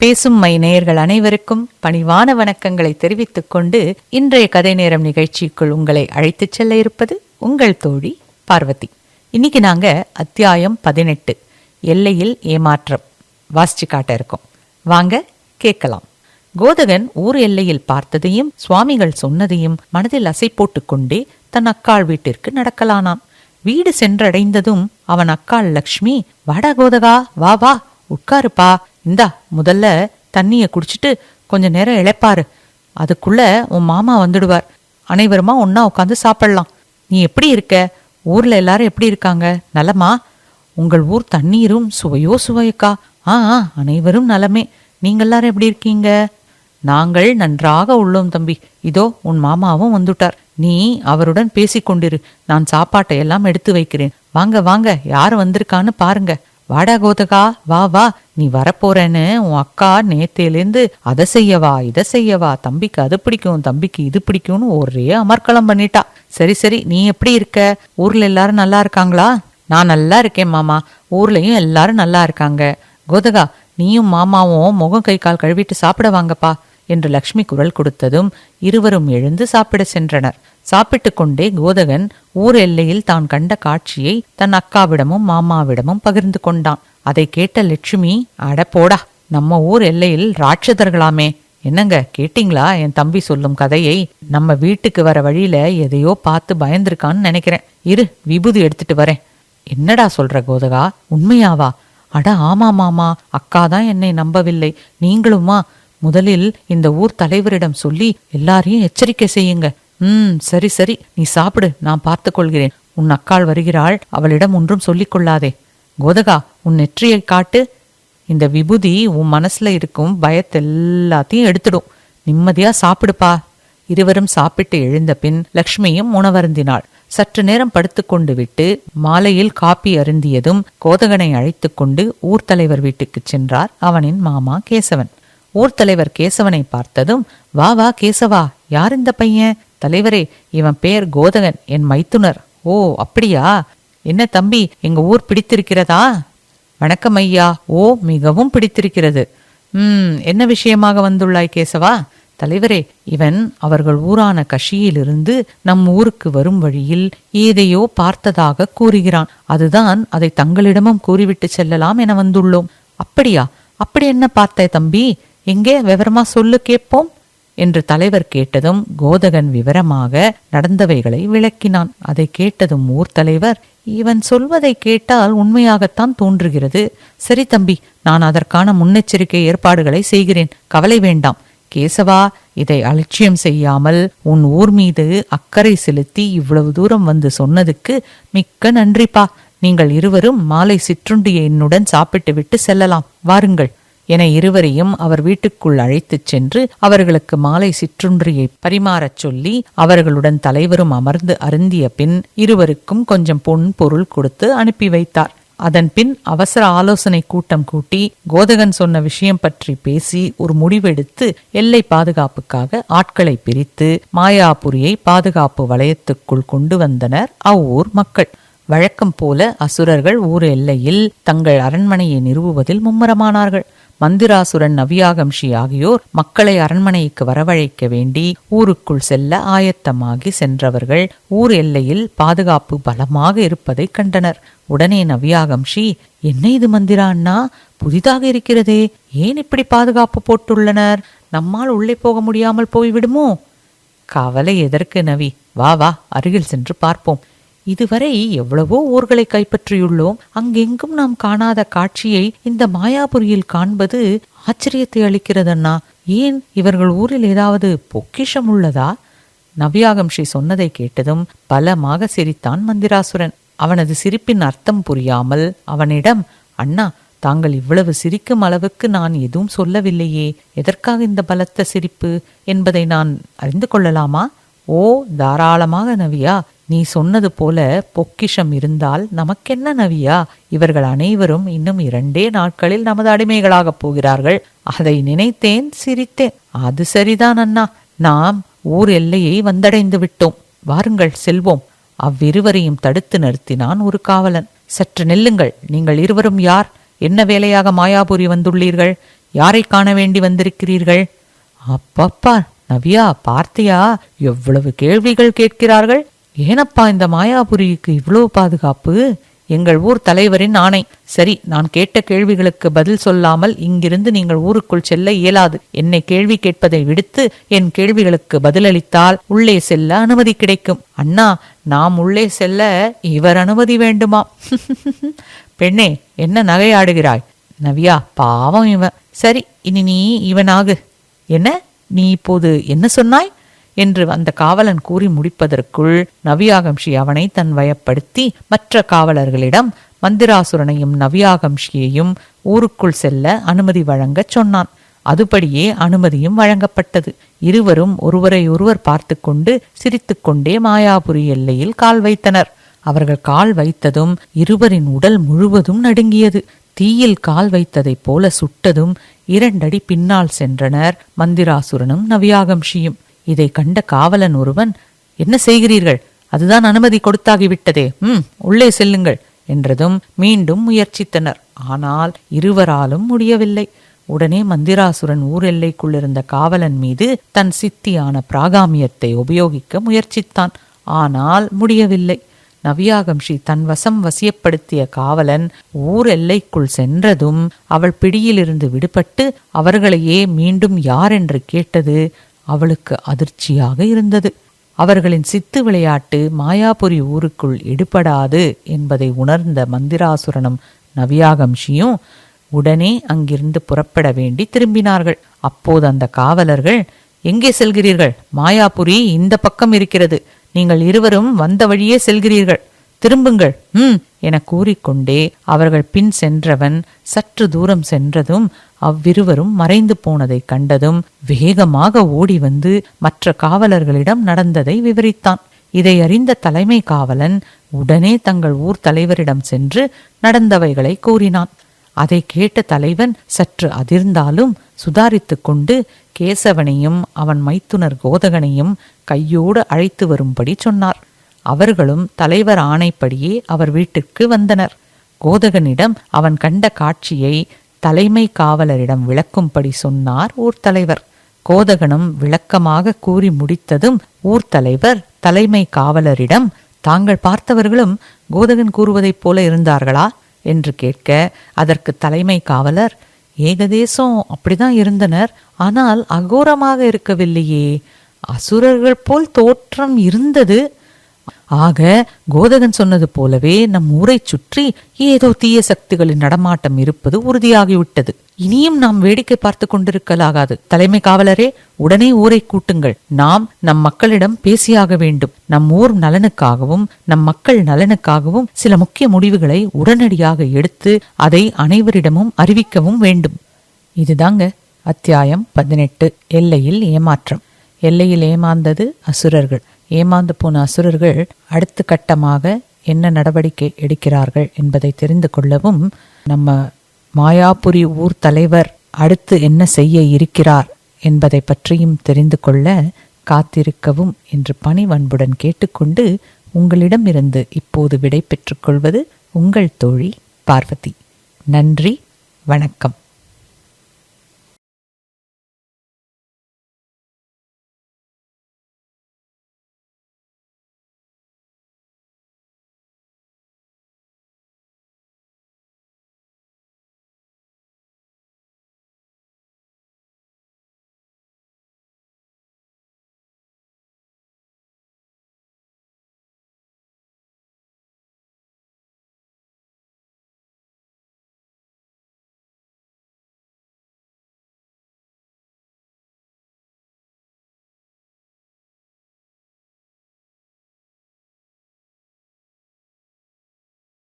பேசும் மை நேயர்கள் அனைவருக்கும் பணிவான வணக்கங்களை தெரிவித்துக் கொண்டு இன்றைய கதை நேரம் நிகழ்ச்சிக்குள் உங்களை அழைத்துச் செல்ல இருப்பது உங்கள் தோழி பார்வதி. இன்னைக்கு நாங்க அத்தியாயம் பதினெட்டு எல்லையில் ஏமாற்றம். வாசிச்சு காட்ட இருக்கோம். வாங்க கேட்கலாம். கோதகன் ஊர் எல்லையில் பார்த்ததையும் சுவாமிகள் சொன்னதையும் மனதில் அசை போட்டுக்கொண்டே தன் அக்காள் வீட்டிற்கு நடக்கலானான். வீடு சென்றடைந்ததும் அவன் அக்காள் லக்ஷ்மி வாடா கோதகா வா வா உட்காருப்பா இந்தா முதல்ல தண்ணிய குடிச்சிட்டு கொஞ்ச நேரம் இழைப்பாரு அதுக்குள்ள உன் மாமா வந்துடுவார். அனைவருமா ஒன்னா உட்காந்து சாப்பிடலாம். நீ எப்படி இருக்க? ஊர்ல எல்லாரும் எப்படி இருக்காங்க? நலமா? உங்கள் ஊர் தண்ணீரும் சுவையோ சுவையக்கா? ஆ அனைவரும் நலமே. நீங்க எல்லாரும் எப்படி இருக்கீங்க? நாங்கள் நன்றாக உள்ளோம் தம்பி. இதோ உன் மாமாவும் வந்துட்டார். நீ அவருடன் பேசிக்கொண்டிரு. நான் சாப்பாட்டை எல்லாம் எடுத்து வைக்கிறேன். வாங்க வாங்க யார் வந்திருக்கான்னு பாருங்க. வாடா கோதகா வா வா நீ வரப்போறேன்னு உன் அக்கா நேத்திலேருந்து அதை செய்யவா இதை செய்யவா தம்பிக்கு அது பிடிக்கும் தம்பிக்கு இது பிடிக்கும்னு ஒரே அமர்க்களம் பண்ணிட்டா. சரி சரி நீ எப்படி இருக்க? ஊர்ல எல்லாரும் நல்லா இருக்காங்களா? நான் நல்லா இருக்கேன் மாமா. ஊர்லயும் எல்லாரும் நல்லா இருக்காங்க. கோதகா நீயும் மாமாவும் முகம் கை கால் கழுவிட்டு சாப்பிட வாங்கப்பா என்று லக்ஷ்மி குரல் கொடுத்ததும் இருவரும் எழுந்து சாப்பிட சென்றனர். சாப்பிட்டு கொண்டே கோதகன் ஊர் எல்லையில் தான் கண்ட காட்சியை தன் அக்காவிடமும் மாமாவிடமும் பகிர்ந்து கொண்டான். அதை கேட்ட லட்சுமி அட போடா நம்ம ஊர் எல்லையில் ராட்சதர்களாமே. என்னங்க கேட்டிங்களா? என் தம்பி சொல்லும் கதையை நம்ம வீட்டுக்கு வர வழியில எதையோ பார்த்து பயந்திருக்கான்னு நினைக்கிறேன். இரு விபூதி எடுத்துட்டு வரேன். என்னடா சொல்ற கோதகா? உண்மையாவா? அட ஆமா மாமா. அக்கா தான் என்னை நம்பவில்லை. நீங்களுமா? முதலில் இந்த ஊர் தலைவரிடம் சொல்லி எல்லாரையும் எச்சரிக்கை செய்யுங்க. ம் சரி சரி. நீ சாப்பிடு. நான் பார்த்துக் கொள்கிறேன் உன் அக்காள் வருகிறாள். அவளிடம் ஒன்றும் சொல்லிக் கொள்ளாதே கோதகா உன் நெற்றியை காட்டு. இந்த விபூதி உன் மனசுல இருக்கும் பயத்தெல்லாத்தையும் எடுத்துடும். நிம்மதியா சாப்பிடுப்பா. இருவரும் சாப்பிட்டு எழுந்த பின் லக்ஷ்மியும் உணவருந்தினாள். சற்று நேரம் படுத்துக்கொண்டு விட்டு மாலையில் காப்பி அருந்தியதும் கோதகனை அழைத்து கொண்டு ஊர் தலைவர் வீட்டுக்குச் சென்றார் அவனின் மாமா கேசவன். ஊர் தலைவர் கேசவனை பார்த்ததும் வா வா கேசவா. யார் இந்த பையன்? தலைவரே இவன் பெயர் கோதகன் என் மைத்துனர். ஓ அப்படியா? என்ன தம்பி எங்க ஊர் பிடித்திருக்கிறதா? வணக்கம் ஐயா. ஓ மிகவும் பிடித்திருக்கிறது. ம் என்ன விஷயமாக வந்துள்ளாய் கேசவா? தலைவரே இவன் அவர்கள் ஊரான கஷியிலிருந்து நம் ஊருக்கு வரும் வழியில் ஏதையோ பார்த்ததாக கூறுகிறான். அதுதான் அதை தங்களிடமும் கூறிவிட்டு செல்லலாம் என வந்துள்ளோம். அப்படியா? அப்படி என்ன பார்த்த தம்பி? எங்கே? விவரமா சொல்லு கேட்போம். என்று தலைவர் கேட்டதும் கோதகன் விவரமாக நடந்தவைகளை விளக்கினான். அதை கேட்டதும் ஊர் தலைவர் இவன் சொல்வதை கேட்டால் உண்மையாகத்தான் தோன்றுகிறது. சரி தம்பி நான் அதற்கான முன்னெச்சரிக்கை ஏற்பாடுகளை செய்கிறேன். கவலை வேண்டாம். கேசவா இதை அலட்சியம் செய்யாமல் உன் ஊர் மீது அக்கறை செலுத்தி இவ்வளவு தூரம் வந்து சொன்னதுக்கு மிக்க நன்றிப்பா. நீங்கள் இருவரும் மாலை சிற்றுண்டியை என்னுடன் சாப்பிட்டு விட்டு செல்லலாம். வாருங்கள். என இருவரையும் அவர் வீட்டுக்குள் அழைத்துச் சென்று அவர்களுக்கு மாலை சிற்றுன்றியை பரிமாறச் சொல்லி அவர்களுடன் தலைவரும் அமர்ந்து அருந்திய பின் இருவருக்கும் கொஞ்சம் பொன் பொருள் கொடுத்து அனுப்பி வைத்தார். அதன் பின் அவசர ஆலோசனை கூட்டம் கூட்டி கோதகன் சொன்ன விஷயம் பற்றி பேசி ஒரு முடிவெடுத்து எல்லை பாதுகாப்புக்காக ஆட்களை பிரித்து மாயாபுரியை பாதுகாப்பு வலயத்துக்குள் கொண்டு வந்தனர் அவ்வூர் மக்கள். வழக்கம் போல அசுரர்கள் ஊர் எல்லையில் தங்கள் அரண்மனையை நிறுவுவதில் மும்முரமானார்கள். மந்திராசுரன் நவியாகம்ஷி ஆகியோர் மக்களை அரண்மனைக்கு வரவழைக்க வேண்டி ஊருக்குள் செல்ல ஆயத்தமாகி சென்றவர்கள் ஊர் எல்லையில் பாதுகாப்பு பலமாக இருப்பதைக் கண்டனர். உடனே நவியாகம்ஷி என்ன இது மந்திரா அண்ணா? புதிதாக இருக்கிறதே. ஏன் இப்படி பாதுகாப்பு போட்டுள்ளனர்? நம்மால் உள்ளே போக முடியாமல் போய்விடுமோ? கவலை எதற்கு நவி? வா வா அருகில் சென்று பார்ப்போம். இதுவரை எவ்வளவோ ஊர்களை கைப்பற்றியுள்ளோம். அங்கெங்கும் நாம் காணாத காட்சியை இந்த மாயாபுரியில் காண்பது ஆச்சரியத்தை அளிக்கிறதண்ணா. ஏன் இவர்கள் ஊரில் ஏதாவது பொக்கிஷம் உள்ளதா? நவ்யாகம்ஷி சொன்னதை கேட்டதும் பலமாக சிரித்தான் மந்திராசுரன். அவனது சிரிப்பின் அர்த்தம் புரியாமல் அவனிடம் அண்ணா தாங்கள் இவ்வளவு சிரிக்கும் அளவுக்கு நான் எதுவும் சொல்லவில்லையே. எதற்காக இந்த பலத்த சிரிப்பு? என்பதை நான் அறிந்து கொள்ளலாமா? ஓ தாராளமாக நவியா. நீ சொன்னது போல பொக்கிஷம் இருந்தால் நமக்கென்ன நவியா? இவர்கள் அனைவரும் இன்னும் இரண்டே நாட்களில் நமது அடிமைகளாகப் போகிறார்கள். அதை நினைத்தேன் சிரித்தேன். அது சரிதான் அண்ணா. நாம் ஊர் எல்லையை வந்தடைந்து விட்டோம். வாருங்கள் செல்வோம். அவ்விருவரையும் தடுத்து நிறுத்தினான் ஒரு காவலன். சற்று நெல்லுங்கள். நீங்கள் இருவரும் யார்? என்ன வேலையாக மாயாபுரி வந்துள்ளீர்கள்? யாரை காண வேண்டி வந்திருக்கிறீர்கள்? அப்பப்பா நவ்யா பார்த்தியா? எவ்வளவு கேள்விகள் கேட்கிறார்கள்? ஏனப்பா இந்த மாயாபுரிக்கு இவ்வளவு பாதுகாப்பு? எங்கள் ஊர் தலைவரின் ஆணை. சரி நான் கேட்ட கேள்விகளுக்கு பதில் சொல்லாமல் இங்கிருந்து நீங்கள் ஊருக்குள் செல்ல இயலாது. என்னை கேள்வி கேட்பதை விடுத்து என் கேள்விகளுக்கு பதிலளித்தால் உள்ளே செல்ல அனுமதி கிடைக்கும். அண்ணா நாம் உள்ளே செல்ல இவர் அனுமதி வேண்டுமா? பெண்ணே என்ன நகையாடுகிறாய்? நவியா பாவம் இவன். சரி இனி நீ இவனாகு. என்ன? நீ இப்போது என்ன சொன்னாய்? என்று அந்த காவலன் கூறி முடிப்பதற்குள் நவியாகம்ஷி அவனை தன் வயப்படுத்தி மற்ற காவலர்களிடம் மந்திராசுரனையும் நவியாகம்ஷியையும் ஊருக்குள் செல்ல அனுமதி வழங்கச் சொன்னான். அதுபடியே அனுமதியும் வழங்கப்பட்டது. இருவரும் ஒருவரையொருவர் பார்த்து கொண்டு சிரித்துக்கொண்டே மாயாபுரி எல்லையில் கால் வைத்தனர். அவர்கள் கால் வைத்ததும் இருவரின் உடல் முழுவதும் நடுங்கியது. தீயில் கால் வைத்ததைப் போல சுட்டதும் இரண்டடி பின்னால் சென்றனர் மந்திராசுரனும் நவியாகம்ஷியும். இதை கண்ட காவலன் ஒருவன் என்ன செய்கிறீர்கள்? அதுதான் அனுமதி கொடுத்தாகிவிட்டதே. ம் உள்ளே செல்லுங்கள் என்றதும் மீண்டும் முயற்சித்தனர். ஆனால் இருவராலும் முடியவில்லை. உடனே மந்திராசுரன் ஊர் எல்லைக்குள் இருந்த காவலன் மீது தன் சித்தியான பிராகாமியத்தை உபயோகிக்க முயற்சித்தான். ஆனால் முடியவில்லை. நவியாகம்ஷி தன் வசம் வசியப்படுத்திய காவலன் ஊர் எல்லைக்குள் சென்றதும் அவள் பிடியிலிருந்து விடுபட்டு அவர்களையே மீண்டும் யார் என்று கேட்டது? அவளுக்கு அதிர்ச்சியாக இருந்தது. அவர்களின் சித்து விளையாட்டு மாயாபுரி ஊருக்குள் எடுபடாது என்பதை உணர்ந்த மந்திராசுரனும் நவியாகம்ஷியும் உடனே அங்கிருந்து புறப்பட வேண்டி திரும்பினார்கள். அப்போது அந்த காவலர்கள் எங்கே செல்கிறீர்கள்? மாயாபுரி இந்த பக்கம் இருக்கிறது. நீங்கள் இருவரும் வந்த வழியே செல்கிறீர்கள். திரும்புங்கள். ம் என கூறிக்கொண்டே அவர்கள் பின் சென்றவன் சற்று தூரம் சென்றதும் அவ்விருவரும் மறைந்து போனதை கண்டதும் வேகமாக ஓடி வந்து மற்ற காவலர்களிடம் நடந்ததை விவரித்தான். இதை அறிந்த தலைமை காவலன் உடனே தங்கள் ஊர் தலைவரிடம் சென்று நடந்தவைகளை கூறினான். அதை கேட்ட தலைவன் சற்று அதிர்ந்தாலும் சுதாரித்துக் கொண்டு கேசவனையும் அவன் மைத்துனர் கோதகனையும் கையோடு அழைத்து வரும்படி சொன்னார். அவர்களும் தலைவர் ஆணைப்படியே அவர் வீட்டிற்கு வந்தனர். கோதகனிடம் அவன் கண்ட காட்சியை தலைமை காவலரிடம் விளக்கும்படி சொன்னார் ஊர் தலைவர். கோதகனும் விளக்கமாக கூறி முடித்ததும் ஊர் தலைவர் தலைமை காவலரிடம் தாங்கள் பார்த்தவர்களும் கோதகன் கூறுவதைப் போல இருந்தார்களா? என்று கேட்க அதற்கு தலைமை காவலர் ஏகதேசம் அப்படிதான் இருந்தனர் ஆனால் அகோரமாக இருக்கவில்லையே. அசுரர்கள் போல் தோற்றம் இருந்தது. ஆக கோதகன் சொன்னது போலவே நம் ஊரை சுற்றி ஏதோ தீய சக்திகளின் நடமாட்டம் இருப்பது உறுதியாகிவிட்டது. இனியும் நாம் வேடிக்கை பார்த்து கொண்டிருக்கலாகாது. தலைமை காவலரே உடனே ஊரை கூட்டுங்கள். நாம் நம் மக்களிடம் பேசியாக வேண்டும். நம் ஊர் நலனுக்காகவும் நம் மக்கள் நலனுக்காகவும் சில முக்கிய முடிவுகளை உடனடியாக எடுத்து அதை அனைவரிடமும் அறிவிக்கவும் வேண்டும். இதுதாங்க அத்தியாயம் பதினெட்டு. எல்லையில் ஏமாற்றம். எல்லையில் ஏமாந்தது அசுரர்கள். ஏமாந்து போன அசுரர்கள் அடுத்த கட்டமாக என்ன நடவடிக்கை எடுக்கிறார்கள் என்பதை தெரிந்து கொள்ளவும் நம்ம மாயாபுரி ஊர் தலைவர் அடுத்து என்ன செய்ய இருக்கிறார் என்பதை பற்றியும் தெரிந்து கொள்ள காத்திருக்கவும் என்று பணிவன்புடன் கேட்டுக்கொண்டு உங்களிடமிருந்து இப்போது விடை பெற்றுக்கொள்வது உங்கள் தோழி பார்வதி. நன்றி வணக்கம்.